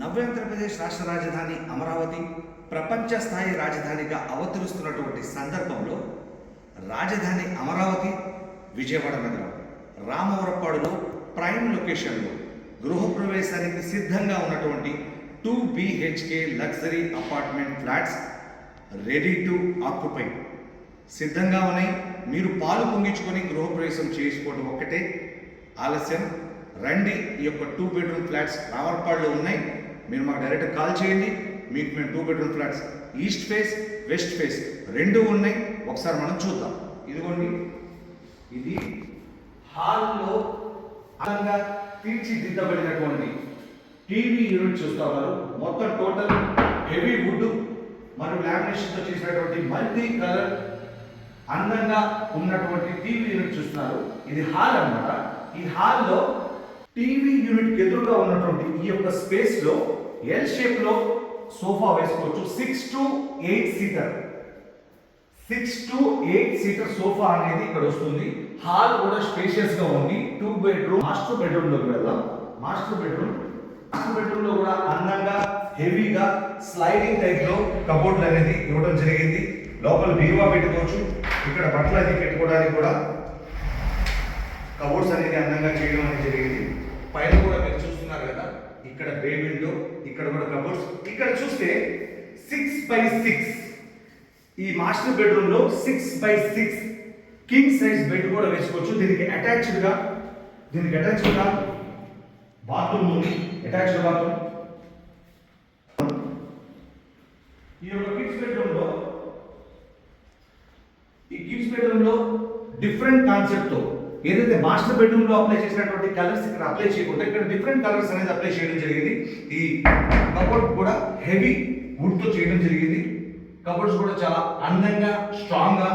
నవ్యాంధ్రప్రదేశ్ రాష్ట్ర రాజధాని అమరావతి ప్రపంచ స్థాయి రాజధానిగా అవతరిస్తున్నటువంటి సందర్భంలో రాజధాని అమరావతి విజయవాడ నగరం. రామవరపాడులో ప్రైమ్ లొకేషన్లో గృహప్రవేశానికి సిద్ధంగా ఉన్నటువంటి two BHK luxury apartment flats ready to occupy. సిద్ధంగా ఉన్నాయి. మీరు పాలు పొంగించుకొని గృహప్రవేశం చేసుకోవడం ఒక్కటే. ఆలస్యం. రండి. ఈ యొక్క టూ బెడ్రూమ్ ఫ్లాట్స్ రావర్పాడులో ఉన్నాయి. మీరు మాకు డైరెక్ట్ కాల్ చేయండి. మీకు మేము two bedroom flats east face west face రెండు ఉన్నాయి. ఒకసారి మనం చూద్దాం. ఇదిగోండి. ఇది హాల్లో అందంగా తీర్చిదిద్దబడినటువంటి టీవీ యూనిట్ చూస్తా ఉన్నారు. మొత్తం టోటల్ హెవీ వుడ్ మరియు లామినేషన్తో చేసినటువంటి మల్టీ కలర్ అందంగా ఉన్నటువంటి టీవీ యూనిట్ చూస్తున్నారు. ఇది హాల్ అన్నమాట. ఈ హాల్లో టీవీ యూనిట్ ఎదురుగా ఉన్నటువంటి ఈ యొక్క స్పేస్లో ఎల్ షేప్లో సోఫా వేసుకోవచ్చు. Six to eight seater six to eight seater sofa అనేది ఇక్కడ వస్తుంది. హాల్ కూడా స్పేషియస్గా ఉంది. టూ బెడ్రూమ్ మాస్టర్ బెడ్రూమ్లోకి వెళ్దాం. మాస్టర్ బెడ్రూమ్ మాస్టర్ బెడ్రూమ్లో కూడా అందంగా హెవీగా స్లైడింగ్ టైప్లో కబోర్డ్ అనేది ఇవ్వడం జరిగింది. లోపల బీరువా పెట్టుకోవచ్చు. ఇక్కడ బట్టలు అది పెట్టుకోవడానికి కూడా కబోర్డ్స్ అనేది అందంగా చేయడం అనేది జరిగింది. పైన కూడా మీరు చూస్తున్నారు కదా ఇక్కడ బే విండో ఇక్కడ కూడా కబోర్డ్స్. ఇక్కడ చూస్తే సిక్స్ బై సిక్స్ ఈ మాస్టర్ బెడ్రూమ్లో six by six king size bed కూడా వేసుకోవచ్చు. దీనికి అటాచ్డ్గా దీనికి అటాచ్డ్గా బాత్రూమ్ ఉంది. అటాచ్డ్ బాత్రూమ్ ఈ యొక్క కిడ్స్ బెడ్రూమ్లో ఈ కిడ్స్ బెడ్రూమ్లో డిఫరెంట్ కాన్సెప్ట్తో ఏదైతే మాస్టర్ బెడ్రూమ్లో అప్లై చేసినటువంటి కలర్స్ ఇక్కడ అప్లై చేయకుండా ఇక్కడ డిఫరెంట్ కలర్స్ అనేది అప్లై చేయడం జరిగింది. ఈ కబోర్డ్ కూడా హెవీ వుడ్తో చేయడం జరిగింది. కబోర్డ్స్ కూడా చాలా అందంగా స్ట్రాంగ్గా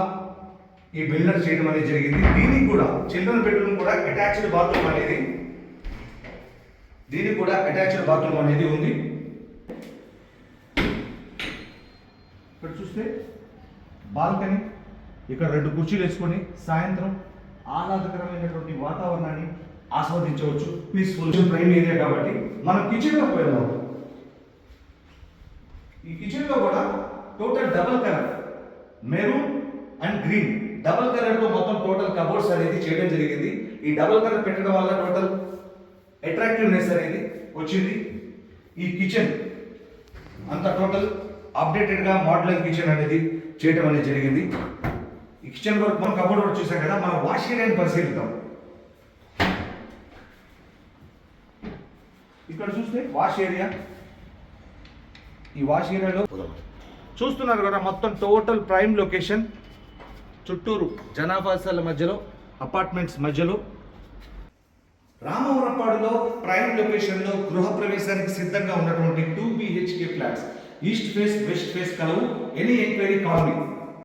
ఈ బిల్డర్ చేయడం అనేది జరిగింది. దీనికి కూడా చిల్డ్రన్ బెడ్రూమ్ కూడా అటాచ్డ్ బాత్రూమ్ అనేది దీనికి కూడా అటాచ్డ్ బాత్రూమ్ అనేది ఉంది. ఇక్కడ చూస్తే బాల్కనీ ఇక్కడ రెండు కుర్చీలు వేసుకొని సాయంత్రం ఆహ్లాదకరమైనటువంటి వాతావరణాన్ని ఆస్వాదించవచ్చు. పీస్ఫుల్ ప్రైమ్ ఏరియా కాబట్టి మనం కిచెన్లో పోయాము ఈ కిచెన్లో కూడా total double colour maroon and green. Double కలర్తో మొత్తం టోటల్ కబోర్డ్స్ అనేది చేయడం జరిగింది. ఈ డబల్ కలర్ పెట్టడం వల్ల టోటల్ అట్రాక్టివ్నెస్ అనేది వచ్చింది. ఈ కిచెన్ అంత టోటల్ అప్డేటెడ్గా మోడల్ కిచెన్ అనేది చేయడం అనేది జరిగింది. కిచెన్ వర్క్ మనం కబోర్డ్ వర్క్ చూసాం కదా మనం వాష్ ఏరియాని పరిశీలిద్దాం. ఇక్కడ చూస్తే వాష్ ఏరియా ఈ వాష్ ఏరియాలో చూస్తున్నారు కదా మొత్తం టోటల్ ప్రైమ్ లొకేషన్ చుట్టూరు జనాభాసాల మధ్యలో అపార్ట్మెంట్స్ మధ్యలో. రామవరపాడులో ప్రైమ్ లొకేషన్లో గృహ ప్రవేశానికి సిద్ధంగా ఉన్నటువంటి two BHK flats east face west face కలవు. Any enquiry colony